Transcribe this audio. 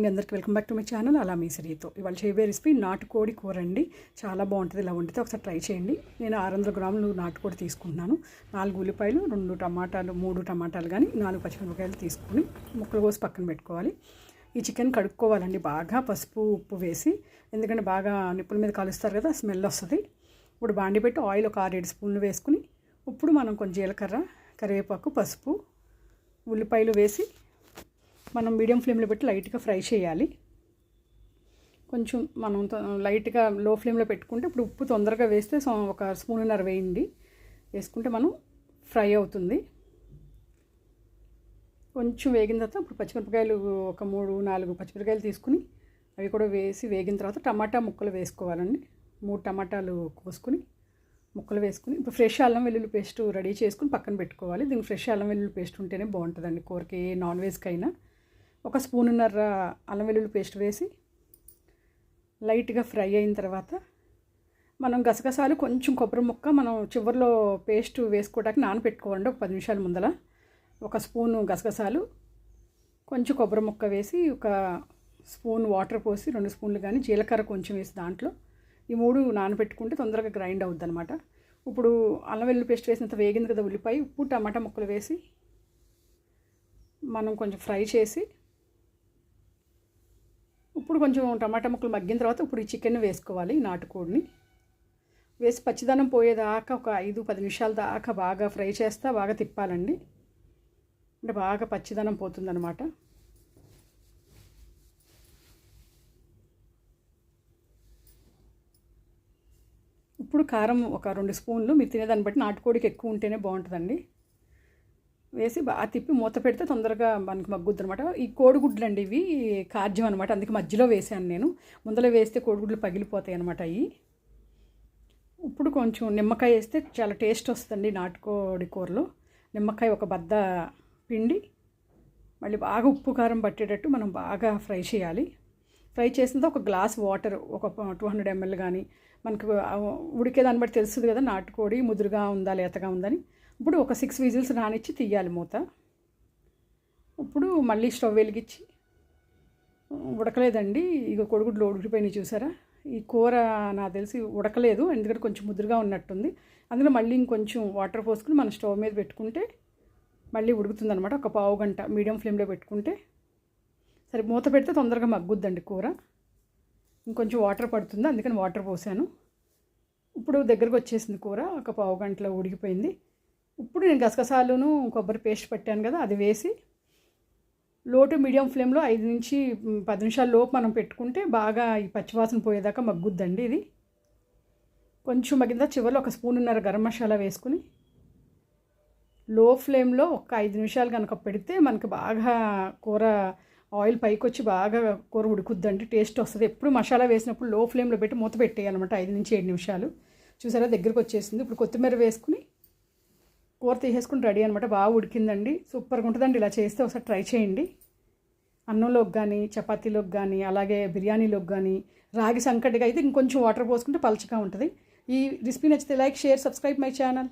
మీ అందరికీ welcome back to my channel. అలా మీ సిరితో ఇవాళ చేయబోయే రెసిపీ నాటుకోడి కూర అండి. చాలా బాగుంటుంది. ఇలా వండితే ఒకసారి ట్రై చేయండి. నేను ఆరు వందల గ్రాములు నాటుకోడి తీసుకుంటున్నాను. నాలుగు ఉల్లిపాయలు రెండు టమాటాలు మూడు టమాటాలు కానీ నాలుగు పచ్చిమిరపకాయలు తీసుకుని ముక్కలు కోసి పక్కన పెట్టుకోవాలి. ఈ చికెన్ కడుక్కోవాలండి బాగా. పసుపు ఉప్పు వేసి. ఎందుకంటే బాగా నిప్పుల మీద కలుస్తారు కదా స్మెల్ వస్తుంది. ఇప్పుడు బాండి పెట్టి ఆయిల్ ఒక ఆరేడు స్పూన్లు వేసుకుని ఇప్పుడు మనం కొంచెం జీలకర్ర కరివేపాకు పసుపు ఉల్లిపాయలు వేసి మనం మీడియం ఫ్లేమ్లో పెట్టి లైట్గా ఫ్రై చేయాలి. కొంచెం మనం తొ- లైట్గా లో ఫ్లేమ్లో పెట్టుకుంటే ఇప్పుడు ఉప్పు తొందరగా వేస్తే ఒక స్పూన్నర వేయండి. వేసుకుంటే మనం ఫ్రై అవుతుంది. కొంచెం వేగిన తర్వాత ఇప్పుడు పచ్చిమిరపకాయలు ఒక మూడు నాలుగు పచ్చిమిరపకాయలు తీసుకుని అవి కూడా వేసి వేగిన తర్వాత టమాటా ముక్కలు వేసుకోవాలండి. మూడు టమాటాలు కోసుకుని ముక్కలు వేసుకుని ఇప్పుడు ఫ్రెష్ అల్లం వెల్లుల్లి పేస్ట్ రెడీ చేసుకుని పక్కన పెట్టుకోవాలి. దీనికి ఫ్రెష్ అల్లం వెల్లుల్లి పేస్ట్ ఉంటేనే బాగుంటుందండి. కూరకి నాన్ నాన్ వెజ్కైనా. ఒక స్పూనున్నర అల్లం వెల్లుల్లి పేస్ట్ వేసి లైట్గా ఫ్రై అయిన తర్వాత మనం గసగసాలు కొంచెం కొబ్బరి ముక్క మనం చివరిలో పేస్ట్ వేసుకోవడానికి నానపెట్టుకోండి ఒక పది నిమిషాల ముందల. ఒక స్పూను గసగసాలు కొంచెం కొబ్బరి ముక్క వేసి ఒక స్పూన్ వాటర్ పోసి రెండు స్పూన్లు కానీ జీలకర్ర కొంచెం వేసి దాంట్లో ఈ మూడు నానబెట్టుకుంటే తొందరగా గ్రైండ్ అవుద్ది అనమాట ఇప్పుడు అల్లం వెల్లుల్లి పేస్ట్ వేసినంత వేగింది కదా ఉల్లిపాయ ఉప్పు టమాటా ముక్కలు వేసి మనం కొంచెం ఫ్రై చేసి ఇప్పుడు కొంచెం టమాటా ముక్కలు మగ్గిన తర్వాత ఇప్పుడు ఈ చికెన్ వేసుకోవాలి నాటుకోడిని. వేసి పచ్చిదనం పోయేదాకా ఒక ఐదు పది నిమిషాల దాకా బాగా ఫ్రై చేస్తా బాగా తిప్పాలండి. అంటే బాగా పచ్చిదనం పోతుందన్నమాట. ఇప్పుడు కారం ఒక రెండు స్పూన్లు మీరు తినేదాన్ని బట్టి నాటుకోడికి ఎక్కువ ఉంటేనే బాగుంటుందండి. వేసి బాగా తిప్పి మూత పెడితే తొందరగా మనకి మగ్గుద్ది అనమాట ఈ కోడిగుడ్లు అండి ఇవి కార్జ్యం అనమాట అందుకే మధ్యలో వేసాను నేను. ముందలో వేస్తే కోడిగుడ్లు పగిలిపోతాయి అనమాట అవి ఇప్పుడు కొంచెం నిమ్మకాయ వేస్తే చాలా టేస్ట్ వస్తుందండి నాటుకోడి కూరలో. నిమ్మకాయ ఒక బద్ద పిండి మళ్ళీ బాగా ఉప్పు కారం పట్టేటట్టు మనం బాగా ఫ్రై చేయాలి. ఫ్రై చేసిన ఒక గ్లాస్ వాటర్ ఒక టూ హండ్రెడ్ ఎంఎల్ కానీ మనకు ఉడికే ఉడికేదాన్ని బట్టి తెలుస్తుంది కదా నాటుకోడి ముదురుగా ఉందా లేతగా ఉందని ఇప్పుడు ఒక సిక్స్ విజిల్స్ రానిచ్చి తీయాలి మూత. ఇప్పుడు మళ్ళీ స్టవ్ వెలిగించి ఉడకలేదండి. ఇక కొడుగుడ్లు ఉడికిపోయినాయి చూసారా? ఈ కూర నాకు తెలిసి ఉడకలేదు ఎందుకంటే కొంచెం ముదురుగా ఉన్నట్టుంది. అందులో మళ్ళీ ఇంకొంచెం వాటర్ పోసుకుని మనం స్టవ్ మీద పెట్టుకుంటే మళ్ళీ ఉడుకుతుంది అనమాట ఒక పావు గంట మీడియం ఫ్లేమ్లో పెట్టుకుంటే సరే మూత పెడితే తొందరగా మగ్గుద్దండి కూర. ఇంకొంచెం వాటర్ పడుతుంది అందుకని వాటర్ పోసాను. ఇప్పుడు దగ్గరకు వచ్చేసింది కూర ఒక పావు గంటలో ఉడికిపోయింది. ఇప్పుడు నేను గసగసాలును కొబ్బరి పేస్ట్ పెట్టాను కదా అది వేసి లో టు మీడియం ఫ్లేమ్లో ఐదు నుంచి పది నిమిషాల లోపు మనం పెట్టుకుంటే బాగా ఈ పచ్చివాసన పోయేదాకా మగ్గుద్దండి ఇది. కొంచెం మగ్గిన చివరిలో ఒక స్పూన్న్నర గరం మసాలా వేసుకుని లో ఫ్లేమ్లో ఒక ఐదు నిమిషాలు కనుక పెడితే మనకి బాగా కూర ఆయిల్ పైకి వచ్చి బాగా కూర ఉడుకుద్దండి టేస్ట్ వస్తుంది. ఎప్పుడు మసాలా వేసినప్పుడు లో ఫ్లేమ్లో పెట్టి మూత పెట్టేయాలన్నమాట ఐదు నుంచి ఏడు నిమిషాలు. చూసారా దగ్గరికి వచ్చేసింది ఇప్పుడు కొత్తిమీర వేసుకుని కూర తీసేసుకుని రెడీ అనమాట బాగా ఉడికిందండి. సూపర్గా ఉంటుందండి. ఇలా చేస్తే ఒకసారి ట్రై చేయండి. అన్నంలోకి కానీ చపాతీలోకి కానీ అలాగే బిర్యానీలోకి కానీ రాగి సంకటిగా అయితే ఇంకొంచెం వాటర్ పోసుకుంటే పలచగా ఉంటుంది. ఈ రెసిపీ నచ్చితే like share subscribe my channel.